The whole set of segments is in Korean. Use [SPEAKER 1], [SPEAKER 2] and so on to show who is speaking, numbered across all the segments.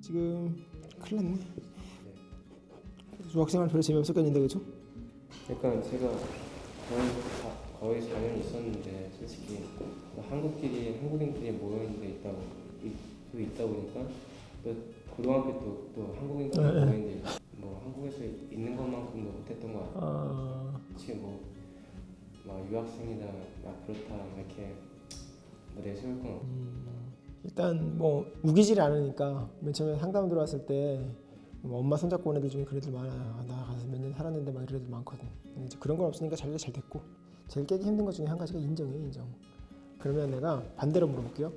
[SPEAKER 1] 지금 큰일 났네. 유학생활 별로 재미없었겠는데 그죠?
[SPEAKER 2] 그러니까 제가 거의 다, 거의 4년 있었는데 솔직히 뭐 한국끼리 한국인끼리 모여 있는 데 있다 이- 또 있다 보니까 또 고등학교 또, 또 한국인끼리
[SPEAKER 1] 네, 네.
[SPEAKER 2] 모여 있는데 뭐 한국에서 있는 것만큼도 못했던 것 같아요.
[SPEAKER 1] 아,
[SPEAKER 2] 지금 뭐막 유학생이다 막 그렇다 막 이렇게 뭐 내세울 건 없고
[SPEAKER 1] 음, 일단 뭐 우기질 않으니까 맨 처음에 상담 들어왔을 때뭐 엄마 손잡고 온 애들 중에 그런 애들 많아요. 아, 나 가서 몇 년 살았는데 막 이런 애들 많거든. 이제 그런 건 없으니까 자리가 잘 됐고 제일 깨기 힘든 것 중에 한 가지가 인정이에요, 인정. 그러면 내가 반대로 물어볼게요.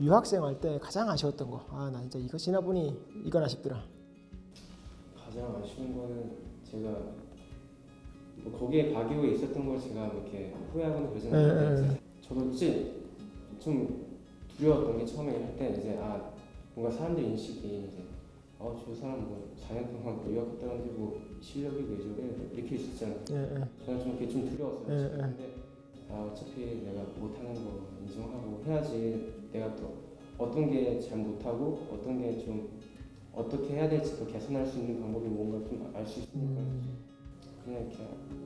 [SPEAKER 1] 유학생 할 때 가장 아쉬웠던 거. 아, 나 진짜 이거 지나보니 이건 아쉽더라.
[SPEAKER 2] 가장 아쉬운 거는 제가 뭐 거기에 후에 있었던 걸 제가 뭐 이렇게 후회하거나 그러진
[SPEAKER 1] 네,
[SPEAKER 2] 않는데
[SPEAKER 1] 네,
[SPEAKER 2] 이제 저도 이제 좀 두려웠던 게 처음에 할 때 이제 아 뭔가 사람들 인식이 이제 어저 사람 뭐 4년 동안 뭐 유학했다 는데 뭐 실력이 왜 저래 이렇게 있었잖아요.
[SPEAKER 1] 예, 예.
[SPEAKER 2] 저는 좀 그게 좀 두려웠어요.
[SPEAKER 1] 네, 네.
[SPEAKER 2] 근데 아 어차피 내가 못하는 거 인정하고 해야지 내가 또 어떤 게 잘 못하고 어떤 게 좀 어떻게 해야 될지 더 개선할 수 있는 방법이 뭔가 좀 알 수 있으니까
[SPEAKER 1] 음,
[SPEAKER 2] 그냥 이렇게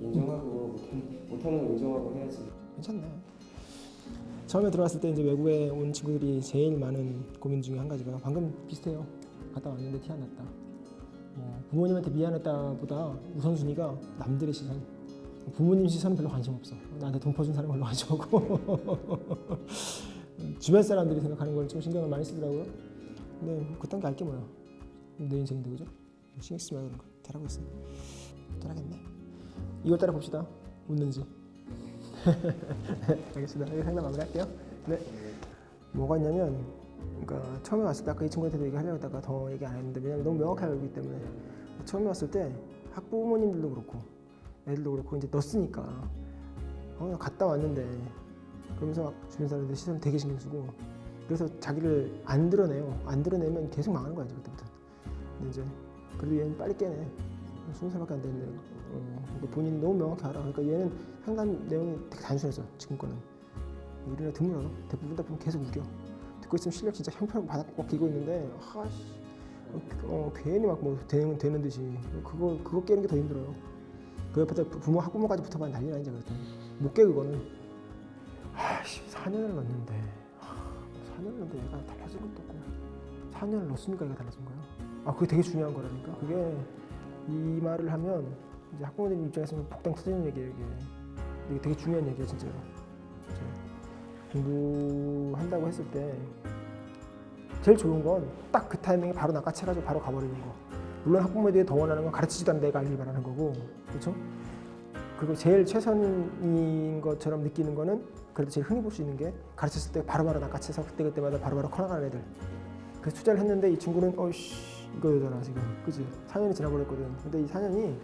[SPEAKER 2] 인정하고 못하는, 못하는 거 인정하고 해야지.
[SPEAKER 1] 괜찮네. 처음에 들어왔을 때 이제 외국에 온 친구들이 제일 많은 고민 중에 한 가지가 방금 비슷해요. 갔다 왔는데 티 안 났다. 뭐 부모님한테 미안했다보다 우선순위가 남들의 시선. 부모님 시선은 별로 관심 없어. 나한테 돈 퍼준 사람 별로 관심 없고 주변 사람들이 생각하는 걸 좀 신경을 많이 쓰더라고요. 근데 뭐 그딴 게 알게 뭐야. 내 인생인데 그죠? 신경 쓰지 말고 그런 거 잘하고 있어. 잘하겠네. 이걸 따라 봅시다. 웃는지. 알겠습니다. 여기 상담 마무리할게요. 네. 뭐가 있냐면, 그러니까 처음에 왔을 때 아까 이 친구한테도 얘기하려고 했다가 더 얘기 안 했는데 왜냐면 너무 명확하게 알기 때문에 처음에 왔을 때 학부모님들도 그렇고 애들도 그렇고 이제 넣었으니까 어, 나 갔다 왔는데 그러면서 막 주변 사람들 시선 되게 신경 쓰고 그래서 자기를 안 드러내요. 안 드러내면 계속 망하는 거야 이제 그때부터. 근데 이제 그래도 얘는 빨리 깨네. 스무 살밖에 안 됐는데 어, 그러니까 본인이 너무 명확히 알아. 그러니까 얘는 상담 내용이 되게 단순해서 지금 거는 우리는 드물어요. 대부분 다 보면 계속 우겨. 듣고 있으면 실력 진짜 형편없고 바닥 꺾이고 있는데 아씨 어, 어, 괜히 막 뭐 되는 되는 듯이 그거 그거 깨는 게 더 힘들어요. 그 옆에다 부- 부모 학부모까지 붙어봐야 난리 나 이제 그랬더니 못깨 그거는 아씨 4년을 넣었는데 4년을 넣는데 얘가 달라진 것도 없고 4년을 넣었으니까 얘가 달라진 거야. 아 그게 되게 중요한 거라니까. 그게 이 말을 하면 이제 학부모님 입장에서는 복당 터지는 얘기예요 이게. 이게 되게 중요한 얘기야 진짜로. 공부한다고 했을 때 제일 좋은 건 딱 그 타이밍에 바로 낚아채가지고 바로 가버리는 거. 물론 학부모들이 더 원하는 건 가르치지도 않는 내가 알길 바라는 거고, 그렇죠? 그리고 제일 최선인 것처럼 느끼는 거는 그래도 제일 흔히 볼 수 있는 게 가르쳤을 때 바로바로 낚아채서 그때 그때마다 바로바로 커나가는 애들. 그래서 투자를 했는데 이 친구는 어이씨 이거잖아 지금, 그지? 4년이 지나버렸거든. 근데 이 4년이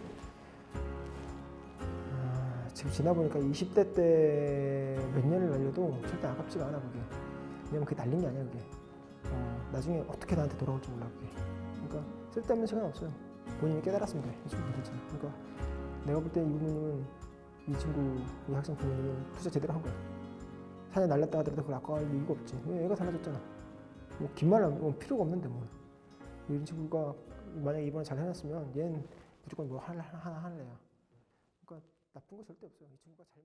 [SPEAKER 1] 아, 지금 지나보니까 20대 때 몇 년을 날려도 절대 아깝지가 않아 그게. 왜냐면 그게 날린 게 아니야 그게. 어, 나중에 어떻게 나한테 돌아올지 몰라 그게. 그러니까 쓸데없는 시간 없어요. 본인이 깨달았으면 돼. 이 친구 괜찮아. 그러니까 내가 볼 때 이 부모님은 이 친구 이 학생 부모님은 투자 제대로 한 거야. 4년 날렸다 하더라도 그걸 아까울 이유가 없지. 왜 애가 달라졌잖아. 뭐 긴말 뭐 필요가 없는데 뭐. 이 친구가 만약에 이번에 잘 해놨으면 얘는 무조건 뭐 하나 할래야. 그러니까 나쁜 거 절대 없어요. 이 친구가 잘.